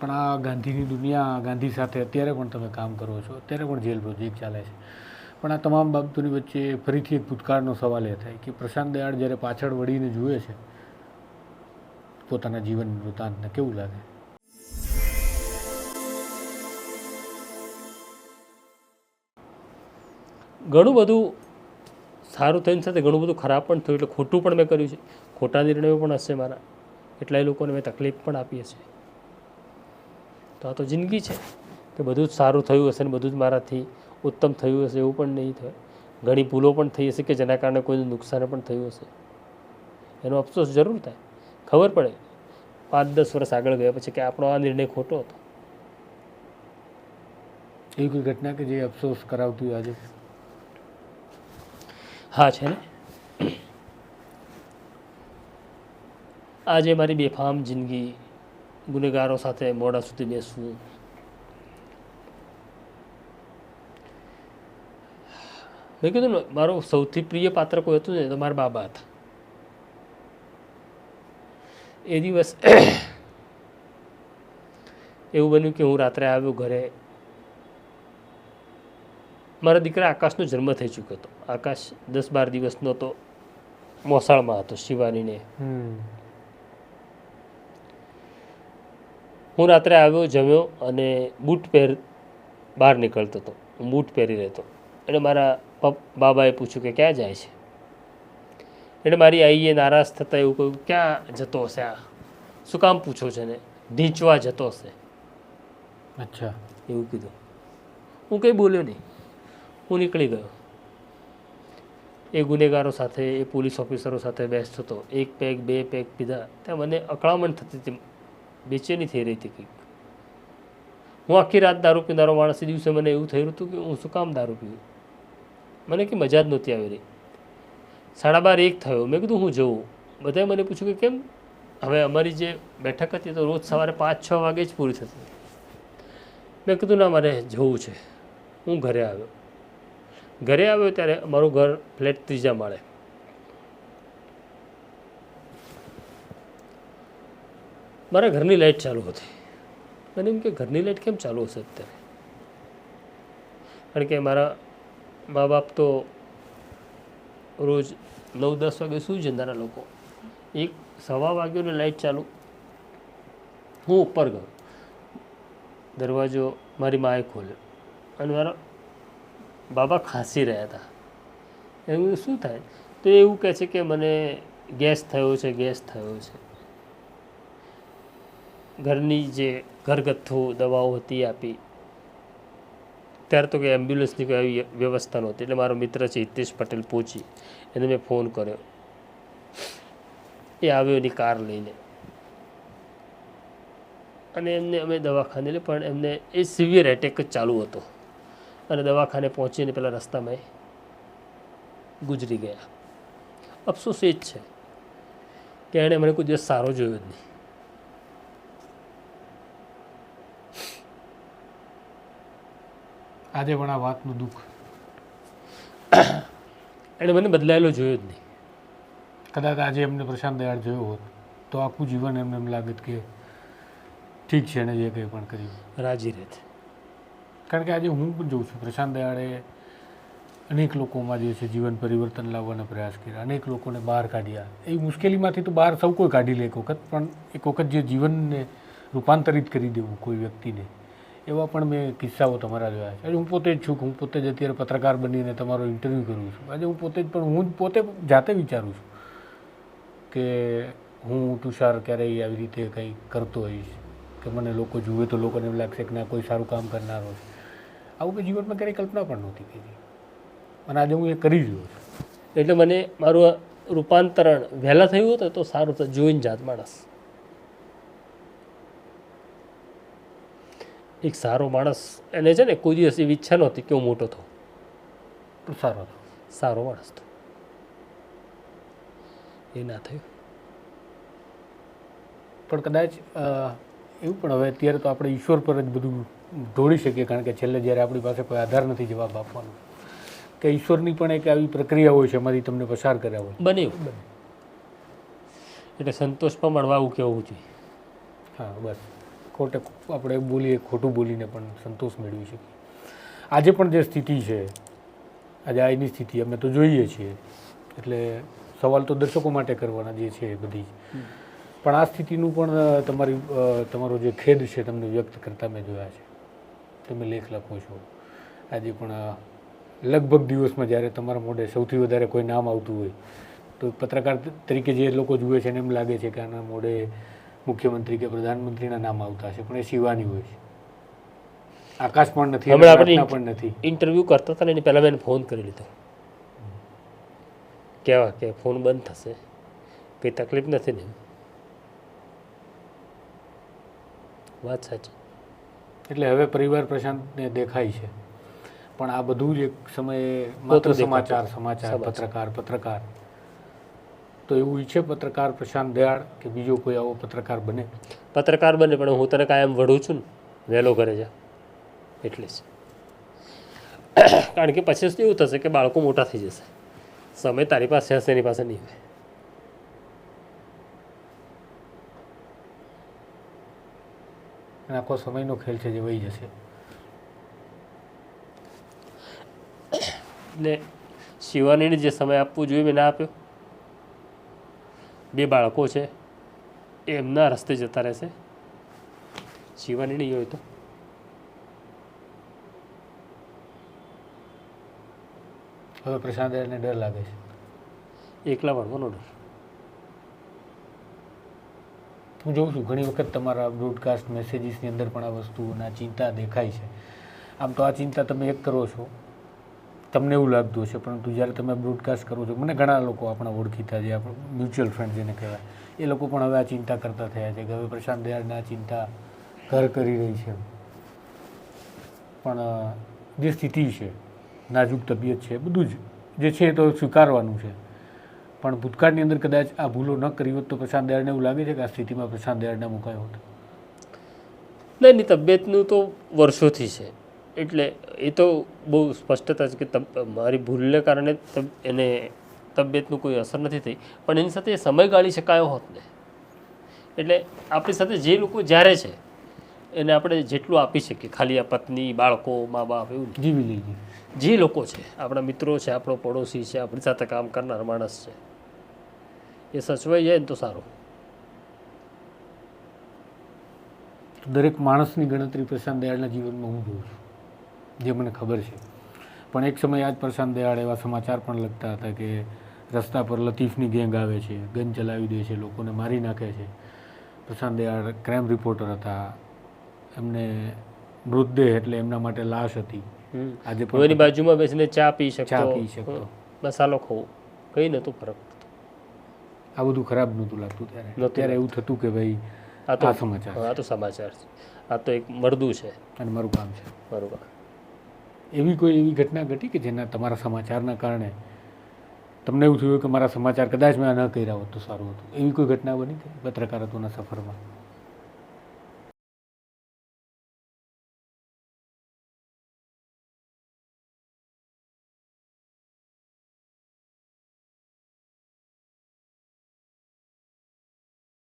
પણ આ ગાંધીની દુનિયા, ગાંધી સાથે અત્યારે પણ તમે કામ કરો છો, અત્યારે પણ જેલ પ્રોજેક્ટ ચાલે છે. પણ આ તમામ બાબતોની વચ્ચે ફરીથી એક ભૂતકાળનો સવાલ એ થાય કે પ્રશાંત દયાળ જ્યારે પાછળ વળીને જુએ છે, પોતાના જીવન વૃત્તાંતને કેવું લાગે? ઘણું બધું સારું થઈને સાથે ઘણું બધું ખરાબ પણ થયું, એટલે ખોટું પણ મેં કર્યું છે. ખોટા નિર્ણયો પણ હશે મારા. કેટલાય લોકોને મેં તકલીફ પણ આપી હશે. તો આ તો જિંદગી છે. કે બધું જ સારું થયું હશે ને બધું જ મારાથી ઉત્તમ થયું હશે એવું પણ નહીં થાય. ઘણી ભૂલો પણ થઈ હશે કે જેના કારણે કોઈનું નુકસાન પણ થયું હશે. એનો અફસોસ જરૂર થાય. ખબર પડે. પાંચ દસ વર્ષ આગળ ગયા પછી કે આપણો આ નિર્ણય ખોટો હતો. એવી કોઈ ઘટના કે જે અફસોસ કરાવતી હોય આજે? હા છે ને? આજે મારી બેફામ જિંદગી ગુનેગારો સાથે મોડા સુધી બેસવું. મેં કીધું ને, મારું સૌથી પ્રિય પાત્ર કોઈ હતું ને તો મારા બાબા હતા. એ દિવસ એવું બન્યું કે હું રાત્રે આવ્યો ઘરે. મારા દીકરા આકાશનો જન્મ થઈ ચૂક્યો હતો. આકાશ દસ બાર દિવસનો તો મોસાળમાં હતો, શિવાનીને. હું રાત્રે આવ્યો જમ્યો અને બૂટ પહેર બહાર નીકળતો હતો. હું બૂટ પહેરી રહેતો. એટલે મારા પપ બાબાએ પૂછ્યું કે ક્યાં જાય છે? એટલે મારી આઈએ નારાજ થતાં એવું કહ્યું ક્યાં જતો હશે આ? શું કામ પૂછો છે ને ઢીંચવા જતો હશે. અચ્છા. એવું કીધું. હું કંઈ બોલ્યો નહીં. હું નીકળી ગયો. એ ગુનેગારો સાથે એ પોલીસ ઓફિસરો સાથે બેસતો હતો. એક પેગ બે પેગ પીધા. ત્યાં મને અકળામણ થતી હતી. બેચેની થઈ રહી હતી કંઈક. હું આખી રાત દારૂ પીનારો માણસ દિવસે મને એવું થયું હતું કે હું શું કામ દારૂ પીવું મને કે મજા જ નહોતી આવી રહી. સાડા બાર એક થયો. મેં કીધું, હું જવું બધાએ મને પૂછ્યું કે, કેમ? હવે અમારી જે બેઠક હતી તો રોજ સવારે પાંચ છ વાગે જ પૂરી થતી. મેં કીધું, ના, મારે જવું છે. હું ઘરે આવ્યો. ઘરે આવ્યો ત્યારે અમારું ઘર ફ્લેટ ત્રીજા માળે. મારા ઘરની લાઇટ ચાલુ હતી. મને એમ કે ઘરની લાઇટ કેમ ચાલુ હશે અત્યારે? કારણ કે મારા મા બાપ તો રોજ નવ દસ વાગે સૂઈ જનારા લોકો. એક સવા વાગ્યોને લાઇટ ચાલુ. હું ઉપર ગયો. દરવાજો મારી માએ ખોલ્યો. અને મારા બાબા ખાંસી રહ્યા હતા. એમ શું થાય? તો એવું કહે છે કે મને ગેસ થયો છે, ગેસ થયો છે. ઘરની જે ઘરગથ્થુ દવાઓ હતી આપી. ત્યારે તો કે એમ્બ્યુલન્સની કોઈ આવી વ્યવસ્થા નહોતી. એટલે મારો મિત્ર છે હિતેશ પટેલ પહોંચી. એને મેં ફોન કર્યો. એ આવ્યો એની કાર લઈને. અને એમને અમે દવાખાને લે, પણ એમને એ સિવિયર એટેક જ ચાલુ હતો. અને દવાખાને પહોંચીને પેલા રસ્તામાં એ ગુજરી ગયા. અફસોસ એ જ છે કે એણે મને કોઈ દિવસ સારો જોયો જ નહીં. આજે પણ આ વાતનું દુઃખ. એણે મને બદલાયેલો જોયો જ નહીં. કદાચ આજે એમને પ્રશાંત દયાળ જોયો હોત તો આખું જીવન એમને એમ લાગત કે ઠીક છે એને જે કંઈ પણ કર્યું. રાજી રહેત કારણ કે આજે હું પણ જોઉં છું પ્રશાંત દયાળે અનેક લોકોમાં જે છે જીવન પરિવર્તન લાવવાનો પ્રયાસ કર્યા. અનેક લોકોને બહાર કાઢ્યા. એ મુશ્કેલીમાંથી તો બહાર સૌ કોઈ કાઢી લે એક વખત પણ એક વખત જે જીવનને રૂપાંતરિત કરી દેવું કોઈ વ્યક્તિને એવા પણ મેં કિસ્સાઓ તમારા જોયા છે. આજે હું પોતે જ છું હું પોતે જ અત્યારે પત્રકાર બનીને તમારો ઇન્ટરવ્યૂ કરું છું. આજે હું પોતે જ પણ હું પોતે જાતે વિચારું છું કે હું તુષાર ક્યારેય આવી રીતે કંઈ કરતો હોઈશ, કે મને લોકો જુએ તો લોકોને એમ લાગશે કે ના, કોઈ સારું કામ કરનારો છે. આવું મેં જીવનમાં ક્યારેય કલ્પના પણ નહોતી કરી. અને આજે હું એ કરી રહ્યો છું. એટલે મને મારું રૂપાંતરણ વહેલા થયું હતું તો સારું તો જોઈને જાત માણસ. એક સારો માણસ એને છે ને કોઈ દિવસ એવી ઈચ્છા નહોતી કે હું મોટો થઉં. તો સારો હતો. સારો માણસ હતો એ ના થયું. પણ કદાચ એવું પણ હવે અત્યારે તો આપણે ઈશ્વર પર જ બધું ઢોળી શકીએ કારણ કે છેલ્લે જ્યારે આપણી પાસે કોઈ આધાર નથી જવાબ આપવાનો કે ઈશ્વરની પણ એક આવી પ્રક્રિયા હોય છે અમારી તમને પસાર કર્યા હોય. બને એટલે સંતોષ પણ મળવા આવું કહેવું જોઈએ. હા બસ. ખોટે આપણે બોલીએ ખોટું બોલીને પણ સંતોષ મેળવી શકીએ. આજે પણ જે સ્થિતિ છે આજે આજની સ્થિતિ અમે તો જોઈએ છીએ. એટલે સવાલ તો દર્શકો માટે કરવાના જે છે એ બધી. પણ આ સ્થિતિનું પણ તમારી તમારો જે ખેદ છે તમને વ્યક્ત કરતા મેં જોયા છે. તમે લેખ લખો છો. આજે પણ લગભગ દિવસમાં જ્યારે તમારા મોઢે સૌથી વધારે કોઈ નામ આવતું હોય તો પત્રકાર તરીકે જે લોકો જુએ છે એને એમ લાગે છે કે આના મોઢે મુખ્યમંત્રી કે પ્રધાનમંત્રીના નામ આવતા હશે પણ એ શિવાની હોય છે. આકાશ પણ નથી હમણાં પણ નથી. ઇન્ટરવ્યૂ કરતા હતા ને એની પહેલાં મેં ફોન કરી લીધો. કહેવા કે ફોન બંધ થશે કંઈ તકલીફ નથી ને વાત સાચી. એટલે હવે પરિવાર પ્રશાંતને દેખાય છે. પણ આ બધું જ એક સમયે માત્ર સમાચાર સમાચાર. પત્રકાર પત્રકાર. તો એવું ઈચ્છે પત્રકાર પ્રશાંત દયાળ કે બીજો કોઈ આવો પત્રકાર બને? પત્રકાર બને પણ હું તને કાયમ વઢું છું ને વહેલો ઘરે જા. એટલે જ. કારણ કે પછી શું એવું થશે કે બાળકો મોટા થઈ જશે. સમય તારી પાસે હશે એની પાસે નહીં હોય. આખો સમયનો ખેલ છે જે વહી જશે. એટલે શિવાનીને જે સમય આપવો જોઈએ મેં ના આપ્યો. બે બાળકો છે એમના રસ્તે જતા રહેશે. શિવાની નહીં હોય તો. હવે પ્રશાંત એને ડર લાગે છે. એકલા ભણવાનો ડર. હું જોઉં છું ઘણી વખત તમારા બ્રોડકાસ્ટ મેસેજીસની અંદર પણ આ વસ્તુઓના ચિંતા દેખાય છે. આમ તો આ ચિંતા તમે એક કરો છો તમને એવું લાગતું હશે, પરંતુ જ્યારે તમે બ્રોડકાસ્ટ કરો છો, મને ઘણા લોકો આપણા ઓળખીતા જે આપણા મ્યુચ્યુઅલ ફ્રેન્ડ જેને કહેવાય, એ લોકો પણ હવે આ ચિંતા કરતા થયા છે કે હવે પ્રશાંત દયાળને ચિંતા ઘર કરી રહી છે. પણ જે સ્થિતિ છે, નાજુક તબિયત છે, બધું જ, જે છે એ તો સ્વીકારવાનું છે. પણ ભૂતકાળની અંદર કદાચ આ ભૂલો ન કરી હોત તો પ્રશાંત દયાળને એવું લાગે છે કે આ સ્થિતિમાં પ્રશાંત દયાળને મુકાયો હોત? નહીં, એની તબિયતનું તો વર્ષોથી છે. એટલે એ તો બહુ સ્પષ્ટતા છે કે મારી ભૂલને કારણે એને તબિયતનું કોઈ અસર નથી થઈ. પણ એની સાથે સમય ગાળી શકાયો હોત ને. એટલે આપણી સાથે જે લોકો જ્યારે છે એને આપણે જેટલું આપી શકીએ ખાલી આ પત્ની બાળકો મા બાપ એવું. જીવી લઈએ. જે લોકો છે આપણા મિત્રો છે આપણો પડોશી છે આપણી સાથે કામ કરનાર માણસ છે એ સચવાઈ જાય ને તો સારું. દરેક માણસની ગણતરી પ્રશાંત દયાળના જીવનમાં હું જોઉં છું. જે મને ખબર છે. પણ એક સમયે આજ પ્રશાંત દયાળ એવા સમાચાર પણ લખતા હતા કે રસ્તા પર લતીફની ગેંગ આવે છે ગન ચલાવી દે છે લોકોને મારી નાખે છે. પ્રશાંત દયાળ ક્રાઇમ રિપોર્ટર હતા. એમને મૃતદેહ એટલે એમના માટે લાશ હતી. આજે એની બાજુમાં બેસીને ચા પી શકતો. ચા પી શકતો. મસાલો ખાવો કંઈ નહોતું ફરક આ બધું ખરાબ નહોતું લાગતું ત્યારે. ત્યારે એવું થતું કે ભાઈ આ તો સમાચાર આ તો સમાચાર છે. આ તો એક મરદું છે. અને મારું કામ છે. બરોબર એવી કોઈ એવી ઘટના ઘટી કે જેના તમારા સમાચારના કારણે તમને એવું થયું કે મારા સમાચાર કદાચ મેં ન કર્યા હોત તો સારું હતું? એવી કોઈ ઘટના બની કે પત્રકારત્વના સફરમાં?